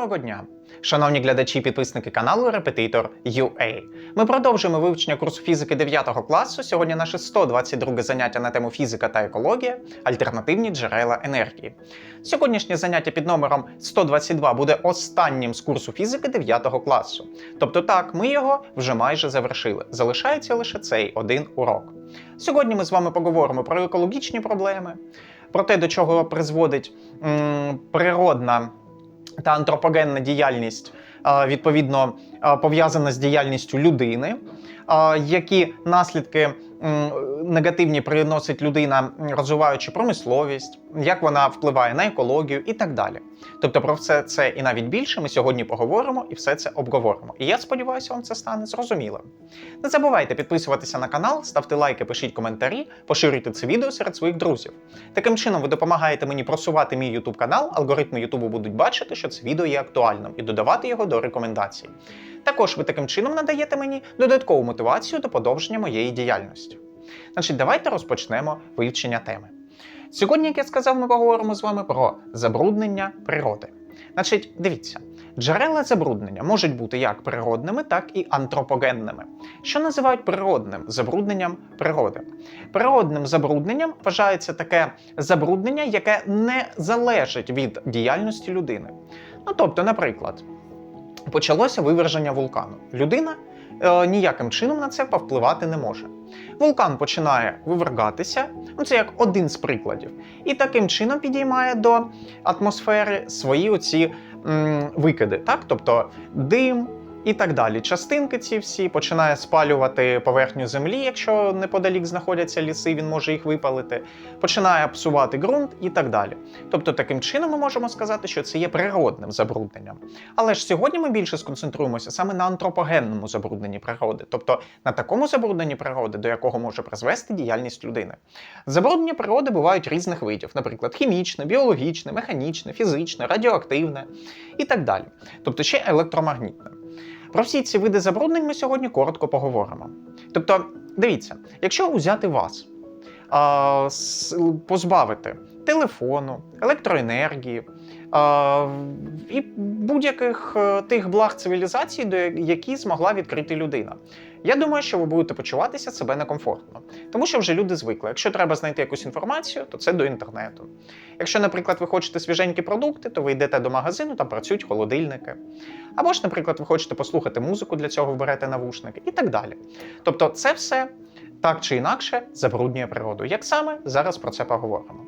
Доброго дня! Шановні глядачі і підписники каналу Репетитор UA. Ми продовжуємо вивчення курсу фізики 9 класу. Сьогодні наше 122 заняття на тему фізика та екологія альтернативні джерела енергії. Сьогоднішнє заняття під номером 122 буде останнім з курсу фізики 9 класу. Тобто, так, ми його вже майже завершили. Залишається лише цей один урок. Сьогодні ми з вами поговоримо про екологічні проблеми, про те, до чого призводить м, природна та антропогенна діяльність, відповідно пов'язана з діяльністю людини, які наслідки негативні приносить людина, розвиваючи промисловість, як вона впливає на екологію і так далі. Тобто про все це і навіть більше ми сьогодні поговоримо і все це обговоримо. І я сподіваюся, вам це стане зрозумілим. Не забувайте підписуватися на канал, ставте лайки, пишіть коментарі, поширюйте це відео серед своїх друзів. Таким чином, ви допомагаєте мені просувати мій YouTube канал, алгоритми YouTube будуть бачити, що це відео є актуальним, і додавати його до рекомендацій. Також ви таким чином надаєте мені додаткову мотивацію до подовження моєї діяльності. Значить, давайте розпочнемо вивчення теми. Сьогодні, як я сказав, ми поговоримо з вами про забруднення природи. Значить, дивіться, джерела забруднення можуть бути як природними, так і антропогенними. Що називають природним забрудненням природи? Природним забрудненням вважається таке забруднення, яке не залежить від діяльності людини. Ну тобто, наприклад, почалося виверження вулкану. Людина е, ніяким чином на це повпливати не може. Вулкан починає вивергатися, ну це як один з прикладів, і таким чином підіймає до атмосфери свої оці м, викиди, так? тобто дим. І так далі. Частинки ці всі починає спалювати поверхню землі, якщо неподалік знаходяться ліси, він може їх випалити, починає псувати ґрунт і так далі. Тобто, таким чином ми можемо сказати, що це є природним забрудненням. Але ж сьогодні ми більше сконцентруємося саме на антропогенному забрудненні природи, тобто на такому забрудненні природи, до якого може призвести діяльність людини. Забруднення природи бувають різних видів, наприклад, хімічне, біологічне, механічне, фізичне, радіоактивне і так далі. Тобто ще електромагнітне. Про всі ці види забруднень ми сьогодні коротко поговоримо. Тобто, дивіться, якщо узяти вас, а, позбавити телефону, електроенергії а, і будь-яких е, тих благ цивілізації, до які змогла відкрити людина. Я думаю, що ви будете почуватися себе некомфортно, тому що вже люди звикли. Якщо треба знайти якусь інформацію, то це до інтернету. Якщо, наприклад, ви хочете свіженькі продукти, то ви йдете до магазину, там працюють холодильники. Або ж, наприклад, ви хочете послухати музику, для цього вберете навушники і так далі. Тобто, це все так чи інакше забруднює природу. Як саме зараз про це поговоримо.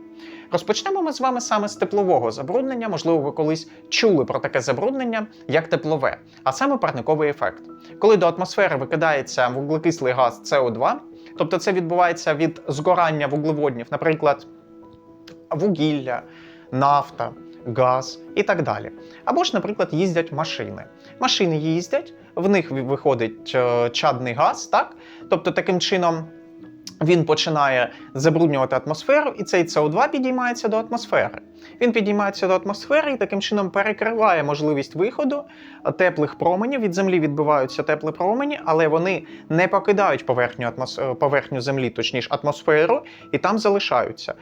Розпочнемо ми з вами саме з теплового забруднення. Можливо, ви колись чули про таке забруднення, як теплове, а саме парниковий ефект. Коли до атмосфери викидається вуглекислий газ СО2, тобто це відбувається від згорання вуглеводнів, наприклад, вугілля, нафта, газ і так далі. Або ж, наприклад, їздять машини. Машини їздять, в них виходить е, чадний газ, так? Тобто таким чином. Він починає забруднювати атмосферу, і цей СО2 підіймається до атмосфери. Він підіймається до атмосфери і таким чином перекриває можливість виходу теплих променів. Від землі відбиваються теплі промені, але вони не покидають поверхню, атмос... поверхню землі, точніше атмосферу, і там залишаються.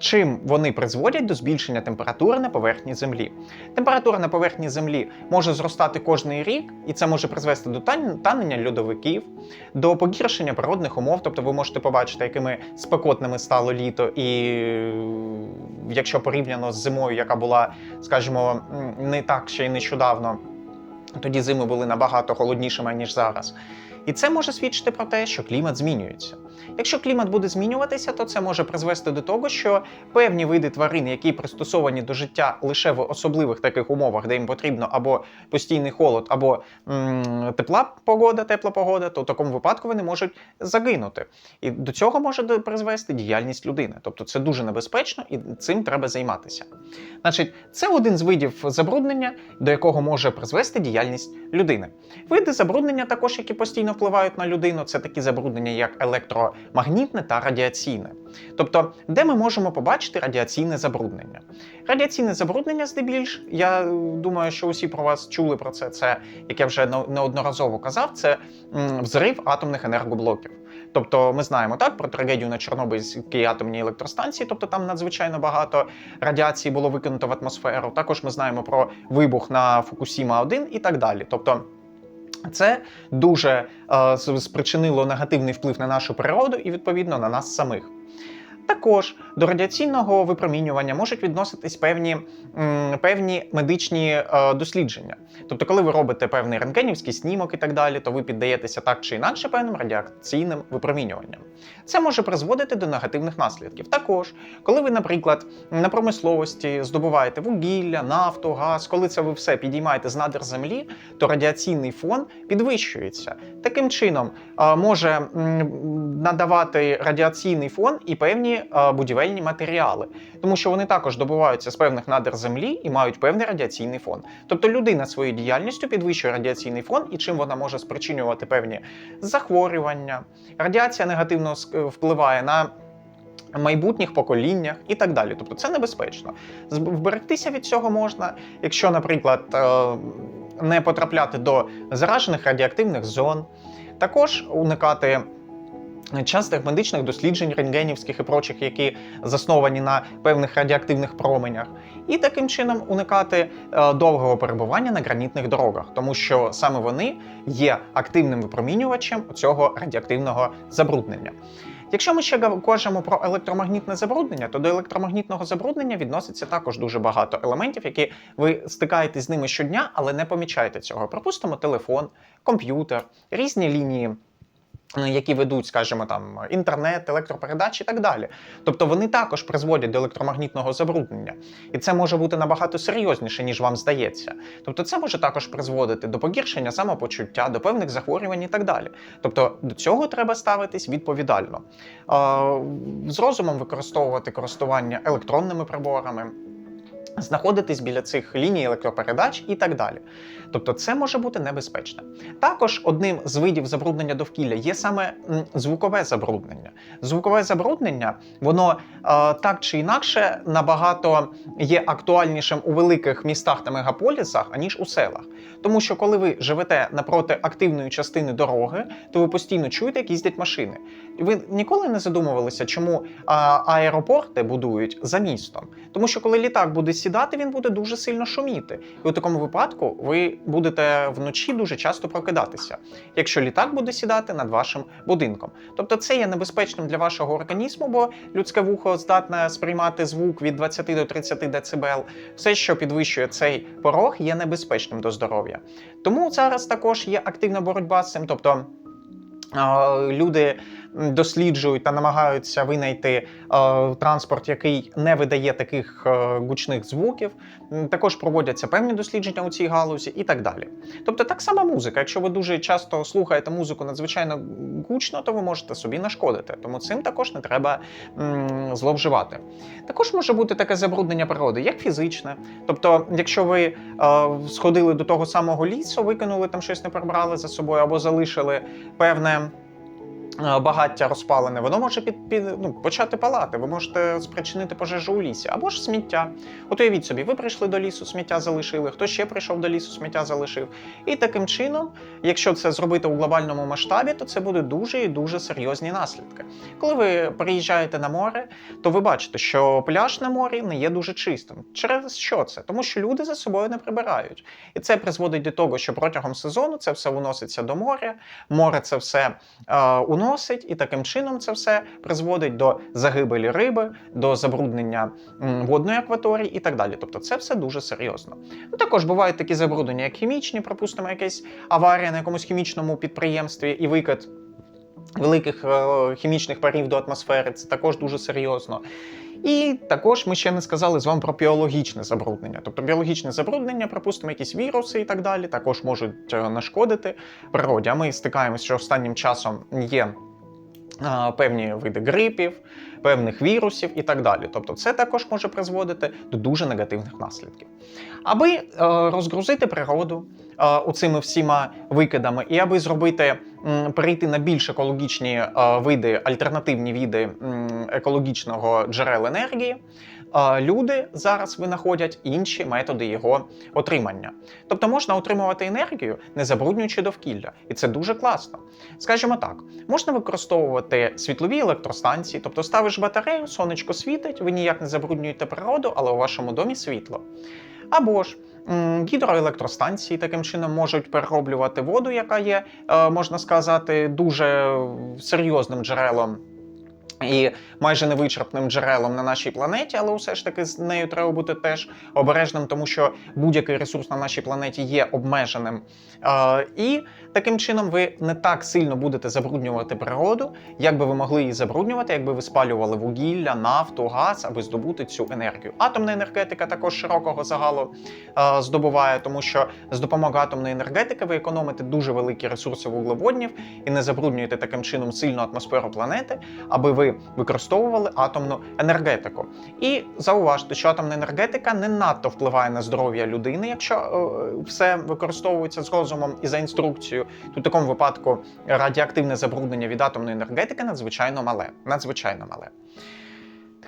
Чим вони призводять до збільшення температури на поверхні землі. Температура на поверхні землі може зростати кожний рік, і це може призвести до танення льодовиків, до погіршення природних умов. Тобто ви можете побачити, якими спекотними стало літо, і якщо порівняно з зимою, яка була, скажімо, не так ще й нещодавно, тоді зими були набагато холоднішими, ніж зараз. І це може свідчити про те, що клімат змінюється. Якщо клімат буде змінюватися, то це може призвести до того, що певні види тварин, які пристосовані до життя лише в особливих таких умовах, де їм потрібно або постійний холод, або м, тепла погода, тепла погода, то в такому випадку вони можуть загинути. І до цього може призвести діяльність людини. Тобто це дуже небезпечно і цим треба займатися. Значить, це один з видів забруднення, до якого може призвести діяльність людини. Види забруднення, також які постійно впливають на людину, це такі забруднення, як електромагнітне та радіаційне. Тобто, де ми можемо побачити радіаційне забруднення? Радіаційне забруднення, здебільш, я думаю, що усі про вас чули про це. Це, як я вже неодноразово казав, це взрив атомних енергоблоків. Тобто ми знаємо так про трагедію на Чорнобильській атомній електростанції, тобто там надзвичайно багато радіації було викинуто в атмосферу. Також ми знаємо про вибух на Фукусіма 1 і так далі. Тобто. Це дуже е, спричинило негативний вплив на нашу природу і, відповідно, на нас самих. Також до радіаційного випромінювання можуть відноситись певні, певні медичні е, дослідження. Тобто, коли ви робите певний рентгенівський снімок і так далі, то ви піддаєтеся так чи інакше певним радіаційним випромінюванням. Це може призводити до негативних наслідків. Також, коли ви, наприклад, на промисловості здобуваєте вугілля, нафту, газ, коли це ви все підіймаєте з надр землі, то радіаційний фон підвищується. Таким чином е, може надавати радіаційний фон і певні е, будівельні матеріали, тому що вони також добуваються з певних надр землі і мають певний радіаційний фон. Тобто людина своєю діяльністю підвищує радіаційний фон, і чим вона може спричинювати певні захворювання. Радіація негативно впливає на майбутніх поколіннях і так далі. Тобто це небезпечно. Вберегтися від цього можна, якщо, наприклад, е, не потрапляти до заражених радіоактивних зон, також уникати. Частих медичних досліджень рентгенівських і прочих, які засновані на певних радіоактивних променях, і таким чином уникати е, довгого перебування на гранітних дорогах, тому що саме вони є активним випромінювачем цього радіоактивного забруднення. Якщо ми ще кажемо про електромагнітне забруднення, то до електромагнітного забруднення відноситься також дуже багато елементів, які ви стикаєтесь з ними щодня, але не помічаєте цього. Припустимо, телефон, комп'ютер, різні лінії. Е, Які ведуть, скажімо, там інтернет, електропередачі і так далі. Тобто вони також призводять до електромагнітного забруднення, і це може бути набагато серйозніше, ніж вам здається. Тобто, це може також призводити до погіршення самопочуття, до певних захворювань і так далі. Тобто до цього треба ставитись відповідально. Е, З розумом використовувати користування електронними приборами. Знаходитись біля цих ліній електропередач і так далі. Тобто це може бути небезпечно. Також одним з видів забруднення довкілля є саме звукове забруднення. Звукове забруднення, воно е, так чи інакше набагато є актуальнішим у великих містах та мегаполісах, аніж у селах. Тому що коли ви живете напроти активної частини дороги, то ви постійно чуєте, як їздять машини. Ви ніколи не задумувалися, чому а, аеропорти будують за містом? Тому що коли літак буде сідати, він буде дуже сильно шуміти. І у такому випадку ви будете вночі дуже часто прокидатися, якщо літак буде сідати над вашим будинком. Тобто це є небезпечним для вашого організму, бо людське вухо здатне сприймати звук від 20 до 30 дБ. Все, що підвищує цей порог, є небезпечним до здоров'я. Тому зараз також є активна боротьба з цим. Тобто люди досліджують та намагаються винайти е, транспорт, який не видає таких е, гучних звуків. Також проводяться певні дослідження у цій галузі і так далі. Тобто, так само музика. Якщо ви дуже часто слухаєте музику надзвичайно гучно, то ви можете собі нашкодити. Тому цим також не треба зловживати. Також може бути таке забруднення природи, як фізичне. Тобто, якщо ви е, сходили до того самого лісу, викинули там щось не прибрали за собою або залишили певне. Е, Багаття розпалене, воно може під, під, ну, почати палати. Ви можете спричинити пожежу у лісі або ж сміття. От уявіть собі, ви прийшли до лісу, сміття залишили, хтось ще прийшов до лісу, сміття залишив. І таким чином, якщо це зробити у глобальному масштабі, то це буде дуже і дуже серйозні наслідки. Коли ви приїжджаєте на море, то ви бачите, що пляж на морі не є дуже чистим. Через що це? Тому що люди за собою не прибирають. І це призводить до того, що протягом сезону це все уноситься до моря, море це все е, уносить, і таким чином це все призводить до загибелі риби, до забруднення водної акваторії і так далі. Тобто це все дуже серйозно. Ну, також бувають такі забруднення, як хімічні, припустимо, якась аварія на якомусь хімічному підприємстві і викид великих е, хімічних парів до атмосфери. Це також дуже серйозно. І також ми ще не сказали з вами про біологічне забруднення. Тобто біологічне забруднення, припустимо, якісь віруси і так далі, також можуть е, нашкодити природі. А ми стикаємося, що останнім часом є певні види грипів, певних вірусів і так далі. Тобто, це також може призводити до дуже негативних наслідків. Аби е, розгрузити природу е, оцими всіма викидами, і аби зробити перейти на більш екологічні е, види, альтернативні види екологічного джерел енергії, люди зараз винаходять інші методи його отримання. Тобто можна отримувати енергію, не забруднюючи довкілля, і це дуже класно. Скажімо так, можна використовувати світлові електростанції, тобто ставиш батарею, сонечко світить, ви ніяк не забруднюєте природу, але у вашому домі світло. Або ж гідроелектростанції таким чином можуть перероблювати воду, яка є, е, можна сказати, дуже серйозним джерелом. І майже невичерпним джерелом на нашій планеті, але все ж таки з нею треба бути теж обережним, тому що будь-який ресурс на нашій планеті є обмеженим. Е, і таким чином ви не так сильно будете забруднювати природу, як би ви могли її забруднювати, якби ви спалювали вугілля, нафту, газ, аби здобути цю енергію. Атомна енергетика також широкого загалу е, здобуває, тому що з допомогою атомної енергетики ви економите дуже великі ресурси вуглеводнів і не забруднюєте таким чином сильну атмосферу планети, аби ви використовували атомну енергетику. І зауважте, що атомна енергетика не надто впливає на здоров'я людини, якщо е, все використовується з розумом і за інструкцією. То в такому випадку радіоактивне забруднення від атомної енергетики надзвичайно мале. Надзвичайно мале.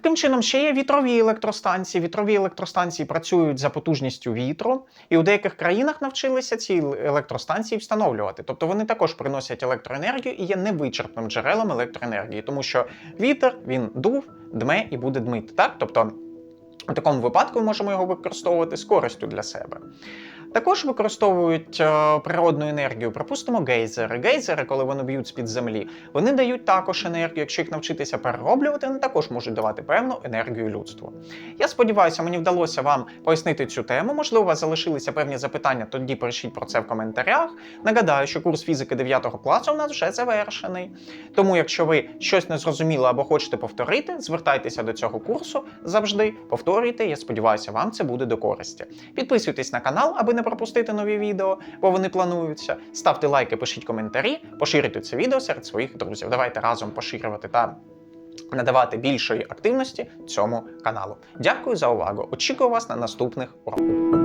Таким чином, ще є вітрові електростанції. Вітрові електростанції працюють за потужністю вітру, і у деяких країнах навчилися ці електростанції встановлювати. Тобто вони також приносять електроенергію і є невичерпним джерелом електроенергії, тому що вітер він дув, дме і буде дмити. Так? Тобто у такому випадку ми можемо його використовувати з користю для себе. Також використовують е, природну енергію, припустимо, гейзери. Гейзери, коли вони б'ють з-під землі, вони дають також енергію. Якщо їх навчитися перероблювати, вони також можуть давати певну енергію людству. Я сподіваюся, мені вдалося вам пояснити цю тему. Можливо, у вас залишилися певні запитання, тоді пишіть про це в коментарях. Нагадаю, що курс фізики 9 класу у нас вже завершений. Тому, якщо ви щось не зрозуміли або хочете повторити, звертайтеся до цього курсу завжди, повторюйте. Я сподіваюся, вам це буде до користі. Підписуйтесь на канал, аби не пропустити нові відео, бо вони плануються. Ставте лайки, пишіть коментарі, поширюйте це відео серед своїх друзів. Давайте разом поширювати та надавати більшої активності цьому каналу. Дякую за увагу. Очікую вас на наступних уроках.